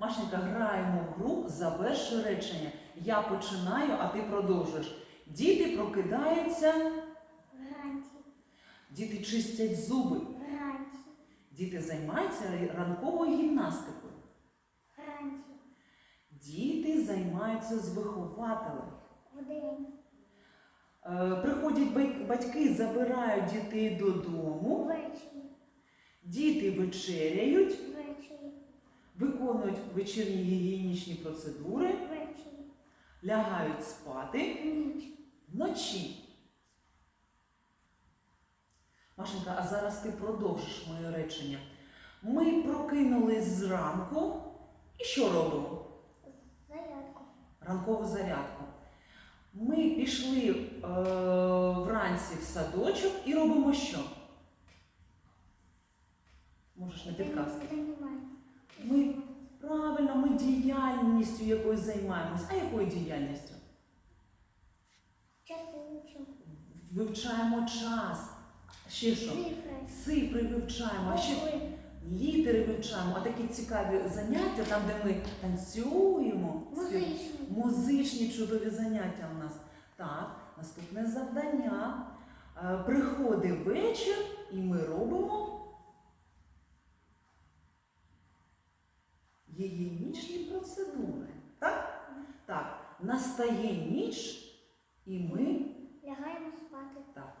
Машенька, граємо в гру завершуй речення. Я починаю, а ти продовжуєш. Діти прокидаються, Вранці. діти чистять зуби, Вранці. діти займаються ранковою гімнастикою. Вранці. Діти займаються з вихователем. Вдень. Е, Приходять батьки, забирають дітей додому, Ввечері. діти вечеряють. Виконують вечірні гігієнічні процедури, лягають спати вночі. Машенька, а зараз ти продовжиш моє речення. Ми прокинулись зранку і що робимо? Зарядку. Ранкову зарядку. Ми пішли е, вранці в садочок і робимо що? Можеш не підказки. Діяльністю якоюсь займаємось. А якою діяльністю? Вивчаємо час. Ще що? Цифри. Вивчаємо, а ще літери вивчаємо, а такі цікаві заняття, там, де ми танцюємо. Музичні. Музичні чудові заняття у нас. Так, наступне завдання. Е, Приходить вечір і ми робимо гігієнічні процедури. Так? Так, настає ніч і ми Лягаємо спати. так,